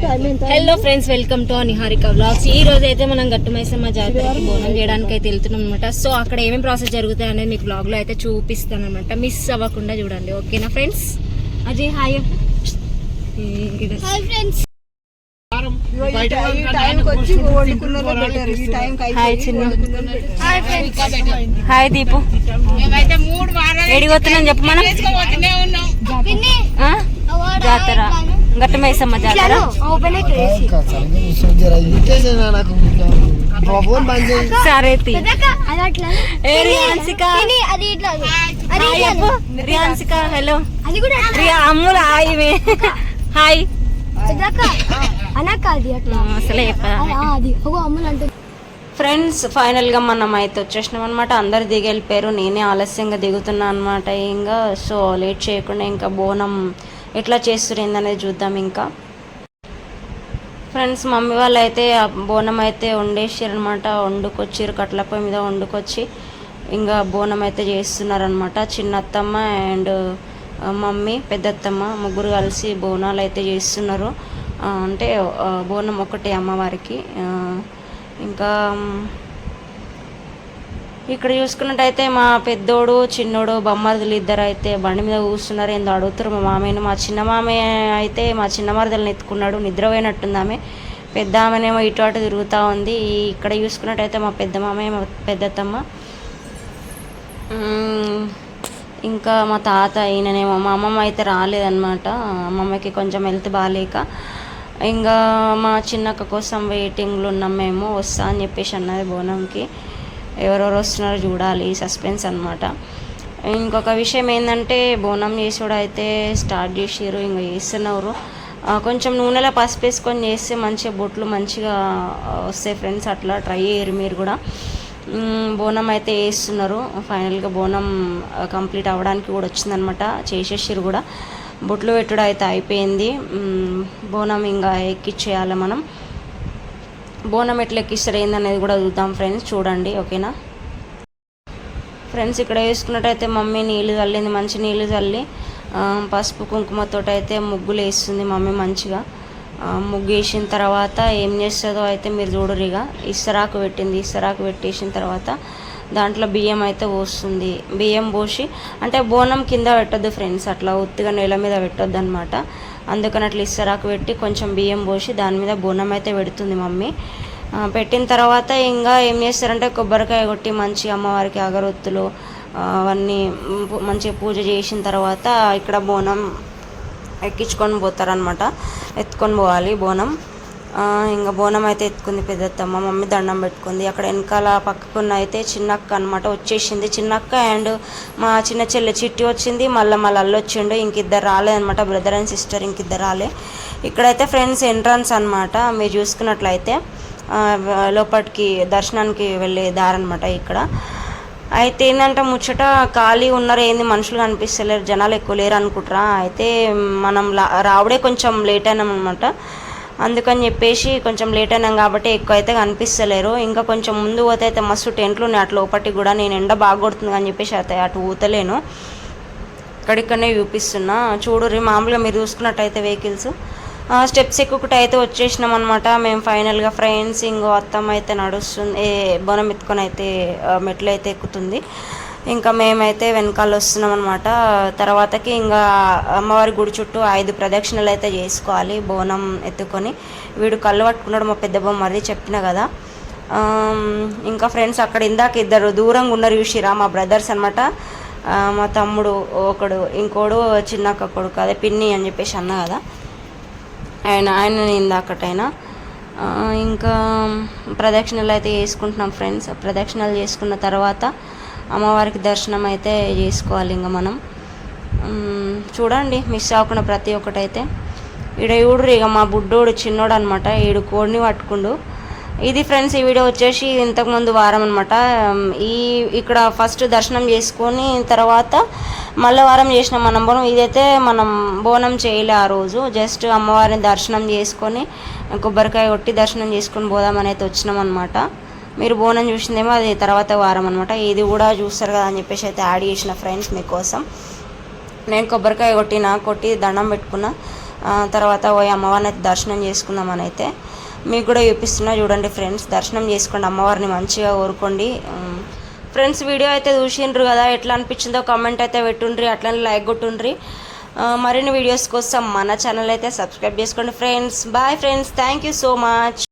Hello friends welcome to Niharika vlogs ఈ రోజు అయితే మనం గట్టు మైసమ్మ జాతరకి బోనం చేయడానికి అయితే వెళ్తున్నాం అనమాట సో అక్కడ ఏమేమి ప్రాసెస్ జరుగుతాయి అనేది మీకు బ్లాగ్లో అయితే చూపిస్తాను అనమాట మిస్ అవ్వకుండా చూడండి ఓకేనా friends Ajay hi hi friends hi చిన్న. హాయ్ దీపు ఏడిపోతున్నాం చెప్పు మనం? జాతర. గట్టు మైసమ్మ జాతర. సరే రియాన్సిక. Hello. Riya Ammulu hi. Hi అనక్క అది అట్లా. అసలే ఫ్రెండ్స్ ఫైనల్గా మనం అయితే వచ్చేసినాం అనమాట అందరు దిగి వెళ్ళిపోయారు నేనే ఆలస్యంగా దిగుతున్నా అనమాట ఇంకా సో లేట్ చేయకుండా ఇంకా బోనం ఎట్లా చేస్తున్నారు అనేది చూద్దాం ఇంకా. ఫ్రెండ్స్ మమ్మీ వాళ్ళు అయితే బోనం అయితే వండేసారు అనమాట వండుకొచ్చారు కట్ల పొయ్యి మీద వండుకొచ్చి ఇంకా బోనం అయితే చేస్తున్నారనమాట చిన్న అత్తమ్మ అండ్ మమ్మీ పెద్దత్తమ్మ ముగ్గురు కలిసి బోనాలు అయితే చేస్తున్నారు అంటే బోనం ఒకటే అమ్మవారికి. ఇంకా ఇక్కడ చూసుకున్నట్టయితే మా పెద్దోడు చిన్నోడు బొమ్మరుదులు ఇద్దరు అయితే బండి మీద కూర్చున్నారు. ఏందో అడుగుతారు మా మామయ్యను. మా చిన్న మామయ్య అయితే మా చిన్న మరదలను ఎత్తుకున్నాడు. నిద్రపోయినట్టుంది ఆమె. పెద్ద ఆమెనేమో ఇటు అటు తిరుగుతూ ఉంది. ఇక్కడ చూసుకున్నట్టయితే మా పెద్ద మామయ్య మా పెద్దత్తమ్మ. ఇంకా మా తాత ఈయననేమో మా అమ్మమ్మ అయితే రాలేదన్నమాట. అమ్మమ్మకి కొంచెం హెల్త్ బాగాలేక ఇంకా మా చిన్నక్క కోసం వెయిటింగ్లో ఉన్నాం మేము. వస్తా అని చెప్పేసి అన్నది బోనంకి. ఎవరెవరు వస్తున్నారో చూడాలి సస్పెన్స్ అనమాట ఇంకొక విషయం ఏంటంటే బోనం చేసుడు అయితే స్టార్ట్ చేసారు ఇంకా చేస్తున్నారు కొంచెం నూనెలో పసుపు వేసుకొని చేస్తే మంచిగా బొట్లు మంచిగా వస్తాయి ఫ్రెండ్స్ అట్లా ట్రై చేయరు మీరు కూడా. బోనం అయితే వేస్తున్నారు. ఫైనల్గా బోనం కంప్లీట్ అవ్వడానికి కూడా వచ్చిందనమాట చేసేసారు కూడా. బొట్లు పెట్టుడు అయితే అయిపోయింది. బోనం ఇంకా ఎక్కిచ్చేయాలి మనం. బోనం ఎట్లా ఎక్కిస్తారు ఏందనేది కూడా చూద్దాం ఫ్రెండ్స్ చూడండి ఓకేనా? ఫ్రెండ్స్ ఇక్కడ వేసుకున్నట్టయితే మమ్మీ నీళ్ళు చల్లింది మంచి నీళ్ళు చల్లి పసుపు కుంకుమతో అయితే ముగ్గులు వేస్తుంది మమ్మీ మంచిగా. ముగ్గు వేసిన తర్వాత ఏం చేస్తుందో అయితే మీరు చూడరు ఇక. ఇస్తరాకు పెట్టింది ఇస్తరాకు పెట్టేసిన తర్వాత దాంట్లో బియ్యం అయితే పోస్తుంది. బియ్యం పోసి అంటే బోనం కింద పెట్టొద్దు ఫ్రెండ్స్ అట్లా ఉత్తిగా నేల మీద పెట్టొద్దు అనమాట అందుకని అట్లా ఇస్తరాకు పెట్టి కొంచెం బియ్యం పోసి దాని మీద బోనం అయితే పెడుతుంది మమ్మీ. పెట్టిన తర్వాత ఇంకా ఏం చేస్తారంటే కొబ్బరికాయ కొట్టి మంచి అమ్మవారికి అగరొత్తులు అవన్నీ మంచిగా పూజ చేసిన తర్వాత ఇక్కడ బోనం ఎక్కించుకొని పోతారనమాట ఎత్తుకొని పోవాలి బోనం. ఇంకా బోనం అయితే ఎత్తుకుంది పెద్దత్తమ్మ. మమ్మీ దండం పెట్టుకుంది. అక్కడ వెనకాల పక్కకున్న అయితే చిన్నక్క అనమాట వచ్చేసింది. చిన్నక్క అండ్ మా చిన్న చెల్లె చిట్టి వచ్చింది. మళ్ళీ మళ్ళీ అల్లు వచ్చిండు. ఇంకిద్దరు రాలేదనమాట బ్రదర్ అండ్ సిస్టర్ ఇంకిద్దరు రాలే. ఇక్కడైతే ఫ్రెండ్స్ ఎంట్రన్స్ అనమాట మీరు చూసుకున్నట్లయితే లోపలికి లోపటికి దర్శనానికి వెళ్ళే దారనమాట ఇక్కడ. అయితే ఏంటంటే ముచ్చట ఖాళీ ఉన్నారు. ఏంది? మనుషులు కనిపిస్తలేరు. జనాలు ఎక్కువ లేరు అనుకుంటారా? అయితే మనం రావడే కొంచెం లేట్ అయినాం అనమాట అందుకని చెప్పేసి కొంచెం లేట్ అయినాం కాబట్టి ఎక్కువ అయితే కనిపిస్తలేరు. ఇంకా కొంచెం ముందు పోతే అయితే మస్తు టెంట్లు ఉన్నాయి. అటు లోపటికి కూడా నేను ఎండ బాగా కొడుతుంది అని చెప్పేసి అయితే అటు ఊతలేను. ఇక్కడిక్కడనే చూపిస్తున్నా. చూడుర్రి మామూలుగా మీరు చూసుకున్నట్టయితే వెహికల్స్. స్టెప్స్ ఎక్కువటి అయితే వచ్చేసినాం అనమాట మేము ఫైనల్గా ఫ్రెండ్స్ ఇంకో అత్తమ్మ అయితే నడుస్తుంది ఏ బోనం ఎత్తుకొని అయితే మెట్లు అయితే ఎక్కుతుంది. ఇంకా మేమైతే వెనకాల వస్తున్నాం అనమాట తర్వాతకి ఇంకా అమ్మవారి గుడి చుట్టూ ఐదు ప్రదక్షిణలు అయితే చేసుకోవాలి బోనం ఎత్తుకొని. వీడు కళ్ళు పట్టుకున్నాడు మా పెద్ద బొమ్మది చెప్పిన కదా. ఇంకా ఫ్రెండ్స్ అక్కడ ఇందాక ఇద్దరు దూరంగా ఉన్నారు చూసిరా మా బ్రదర్స్ అనమాట మా తమ్ముడు ఒకడు ఇంకోడు చిన్నక్క కొడుకు అదే పిన్ని అని చెప్పేసి అన్నా కదా. ఆయన ఆయన ఇందాకటైనా. ఇంకా ప్రదక్షిణలు అయితే చేసుకుంటున్నాం ఫ్రెండ్స్. ప్రదక్షిణలు చేసుకున్న తర్వాత అమ్మవారికి దర్శనం అయితే చేసుకోవాలి ఇంకా మనం. చూడండి మిస్ అవ్వకుండా ప్రతి ఒక్కటైతే. ఈడ చూడరు ఇక మా బుడ్డోడు చిన్నోడు అనమాట ఈడు కోడిని పట్టుకుండు. ఇది ఫ్రెండ్స్ ఈ వీడియో వచ్చేసి ఇంతకుముందు వారం అనమాట ఈ ఇక్కడ ఫస్ట్ దర్శనం చేసుకొని తర్వాత మళ్ళీ వారం చేసిన మనం. బోనం ఇదైతే మనం బోనం చేయలే ఆ రోజు. జస్ట్ అమ్మవారిని దర్శనం చేసుకొని కొబ్బరికాయ కొట్టి దర్శనం చేసుకొని పోదామని అయితే వచ్చినాం అనమాట మీరు బోనం చూసిందేమో అది తర్వాత వారం అనమాట ఇది కూడా చూస్తారు కదా అని చెప్పేసి అయితే యాడ్ చేసిన ఫ్రెండ్స్ మీకోసం నేను కొబ్బరికాయ కొట్టిన కొట్టి దండం పెట్టుకున్నా తర్వాత పోయి అమ్మవారిని అయితే దర్శనం చేసుకుందామని అయితే మీకు కూడా చూపిస్తున్నా. చూడండి ఫ్రెండ్స్ దర్శనం చేసుకోండి అమ్మవారిని మంచిగా కోరుకోండి. ఫ్రెండ్స్ వీడియో అయితే చూసిండ్రు కదా ఎట్లా అనిపించిందో కామెంట్ అయితే పెట్టుండ్రి అట్లనే లైక్ కొట్టుండ్రి. మరిన్ని వీడియోస్ కోసం మన ఛానల్ అయితే సబ్స్క్రైబ్ చేసుకోండి friends bye friends thank you so much